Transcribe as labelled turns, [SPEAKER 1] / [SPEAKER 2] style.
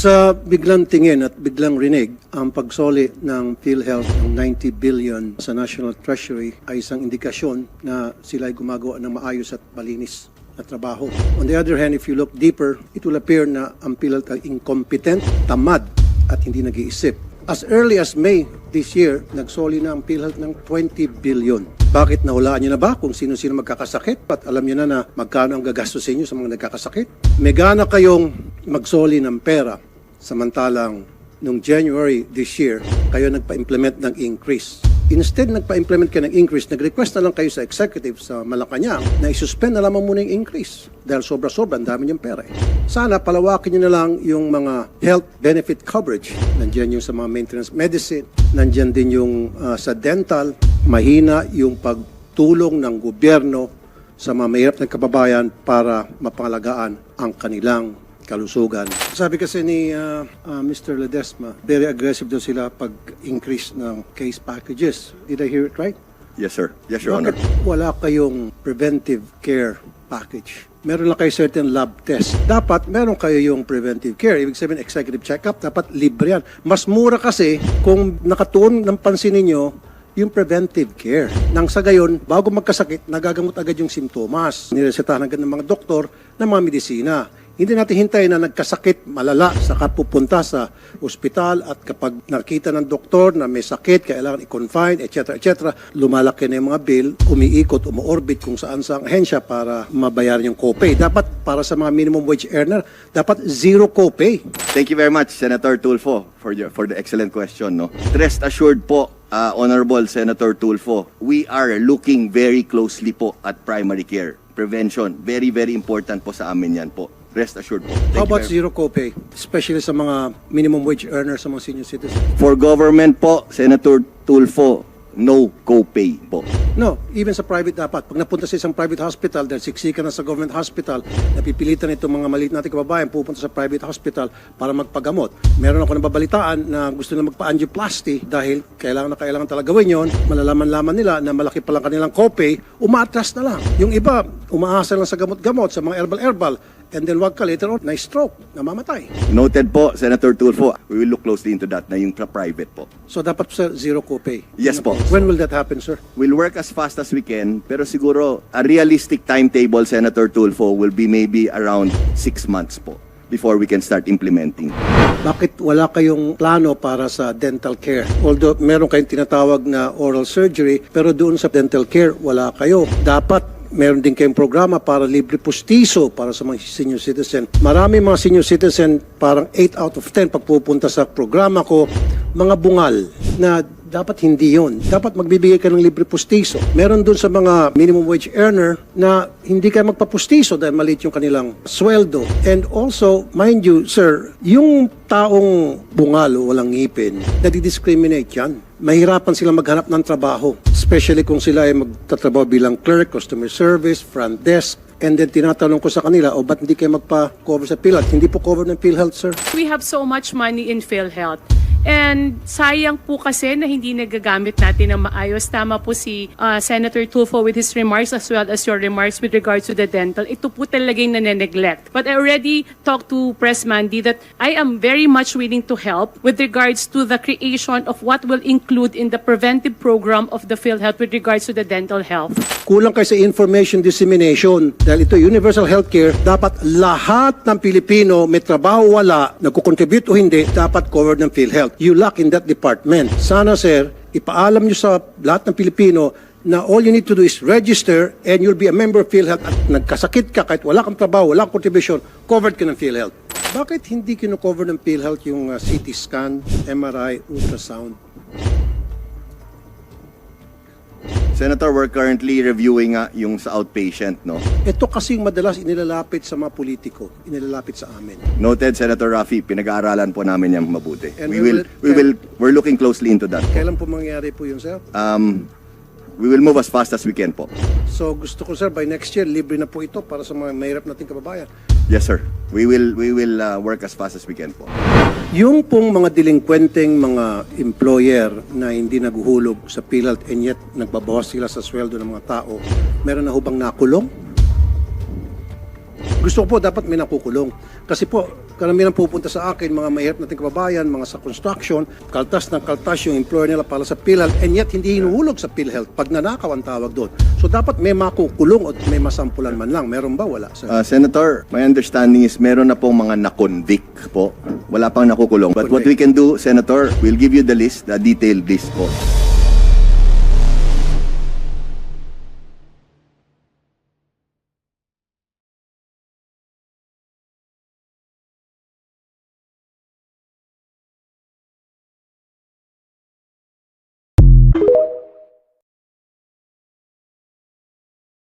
[SPEAKER 1] Sa biglang tingin at biglang rinig, ang pagsoli ng PhilHealth ng 90 billion sa National Treasury ay isang indikasyon na sila ay gumagawa ng maayos at malinis na trabaho. On the other hand, if you look deeper, it will appear na ang PhilHealth ay incompetent, tamad, at hindi nag-iisip. As early as May this year, nagsoli na ang PhilHealth ng 20 billion. Bakit nahulaan niyo na ba kung sino-sino magkakasakit? At alam niyo na na magkano ang gagastusin niyo sa mga nagkakasakit? May gana kayong magsoli ng pera samantalang nung January this year, kayo nagpa-implement ng increase. Instead, nagpa-implement kayo ng increase, nag-request na lang kayo sa executive sa Malacanang na isuspend na lamang muna yung increase dahil sobra-sobra, ang dami niyong pera. Sana palawakin niyo na lang yung mga health benefit coverage. Nandiyan yung sa mga maintenance medicine, nandiyan din yung ah, sa dental, mahina yung pagtulong ng gobyerno sa mga mahirap na kababayan para mapangalagaan ang kanilang kalusugan. Sabi kasi ni uh, uh, Mr. Ledesma, very aggressive daw sila pag-increase ng case packages. Did I hear it right?
[SPEAKER 2] Yes, sir. Yes, Your Honor.
[SPEAKER 1] Bakit wala kayong preventive care package? Meron lang kayo certain lab test. Dapat meron kayo yung preventive care. Ibig sabihin, executive check-up, dapat libre yan. Mas mura kasi kung nakatuon ng pansin ninyo yung preventive care. Nang sa gayon, bago magkasakit, nagagamot agad yung simptomas. Niresetahan agad ng mga doktor ng mga medisina. Hindi natin hintayin na nagkasakit malala saka pupunta sa ospital at kapag nakita ng doktor na may sakit, kailangan i-confine, etc. etc. lumalaki na yung mga bill, umiikot, umu-orbit kung saan sa ahensya para mabayaran yung copay. Dapat para sa mga minimum wage earner, dapat zero copay.
[SPEAKER 2] Thank you very much, Senator Tulfo, for your for the excellent question. No, rest assured po, uh, Honorable Senator Tulfo, we are looking very closely po at primary care prevention. Very very important po sa amin yan po. Rest assured po. Thank
[SPEAKER 1] How
[SPEAKER 2] you
[SPEAKER 1] about
[SPEAKER 2] very-
[SPEAKER 1] zero copay? Especially sa mga minimum wage earners, sa mga senior citizens.
[SPEAKER 2] For government po, Senator Tulfo, no copay po.
[SPEAKER 1] No, even sa private dapat. Pag napunta sa isang private hospital, dahil siksika na sa government hospital, napipilitan itong mga maliit nating kababayan pupunta sa private hospital para magpagamot. Meron ako nababalitaan na gusto na magpa-angioplasty dahil kailangan na kailangan talaga gawin yon. Malalaman-laman nila na malaki pa lang kanilang copay, umaatras na lang. Yung iba, umaasa lang sa gamot-gamot, sa mga herbal-herbal, and then wag ka later on, na-stroke, namamatay.
[SPEAKER 2] Noted po, Senator Tulfo. We will look closely into that na yung private po.
[SPEAKER 1] So dapat sa zero copay.
[SPEAKER 2] Yes po.
[SPEAKER 1] When will that happen, sir?
[SPEAKER 2] We'll work as fast as we can, pero siguro a realistic timetable, Senator Tulfo, will be maybe around six months po before we can start implementing.
[SPEAKER 1] Bakit wala kayong plano para sa dental care? Although meron kayong tinatawag na oral surgery, pero doon sa dental care, wala kayo. Dapat meron din kayong programa para libre pustiso para sa mga senior citizen. Marami mga senior citizen, parang 8 out of 10 pag pupunta sa programa ko, mga bungal na dapat hindi yon. Dapat magbibigay ka ng libre pustiso. Meron dun sa mga minimum wage earner na hindi ka magpapustiso dahil maliit yung kanilang sweldo. And also, mind you, sir, yung taong bungal o walang ngipin, nadi-discriminate yan. Mahirapan sila maghanap ng trabaho. Especially kung sila ay magtatrabaho bilang clerk, customer service, front desk, And then tinatanong ko sa kanila, o ba't hindi kayo magpa-cover sa PhilHealth? Hindi po cover ng PhilHealth, sir.
[SPEAKER 3] We have so much money in PhilHealth. And sayang po kasi na hindi nagagamit natin ng maayos. Tama po si uh, Senator Tulfo with his remarks as well as your remarks with regards to the dental. Ito po talaga yung nane-neglect. But I already talked to Press Mandy that I am very much willing to help with regards to the creation of what will include in the preventive program of the PhilHealth with regards to the dental health.
[SPEAKER 1] kulang kayo sa information dissemination dahil ito universal healthcare dapat lahat ng Pilipino may trabaho wala nagko-contribute o hindi dapat covered ng PhilHealth you lack in that department sana sir ipaalam nyo sa lahat ng Pilipino na all you need to do is register and you'll be a member of PhilHealth at nagkasakit ka kahit wala kang trabaho wala kang contribution covered ka ng PhilHealth bakit hindi kino-cover ng PhilHealth yung uh, CT scan, MRI, ultrasound?
[SPEAKER 2] Senator, we're currently reviewing nga yung sa outpatient, no?
[SPEAKER 1] Ito kasi yung madalas inilalapit sa mga politiko, inilalapit sa amin.
[SPEAKER 2] Noted, Senator Rafi, pinag-aaralan po namin yan mabuti.
[SPEAKER 1] And
[SPEAKER 2] we
[SPEAKER 1] we will,
[SPEAKER 2] we will, we're looking closely into that.
[SPEAKER 1] Kailan po mangyari po yun, sir?
[SPEAKER 2] Um, we will move as fast as we can po.
[SPEAKER 1] So gusto ko, sir, by next year, libre na po ito para sa mga mahirap nating kababayan.
[SPEAKER 2] Yes, sir. We will, we will uh, work as fast as we can po.
[SPEAKER 1] Yung pong mga delinkwenteng mga employer na hindi naguhulog sa PhilHealth and yet nagbabawas sila sa sweldo ng mga tao, meron na hubang nakulong? Gusto ko po dapat may nakukulong. Kasi po, karamihan pupunta sa akin, mga mahirap nating kababayan, mga sa construction, kaltas ng kaltas yung employer nila para sa PhilHealth, and yet hindi hinuhulog sa PhilHealth. Pag nanakaw ang tawag doon. So dapat may makukulong o may masampulan man lang. Meron ba? Wala. Sir.
[SPEAKER 2] Uh, Senator, my understanding is meron na pong mga na-convict po. Wala pang nakukulong. But what we can do, Senator, we'll give you the list, the detailed list po.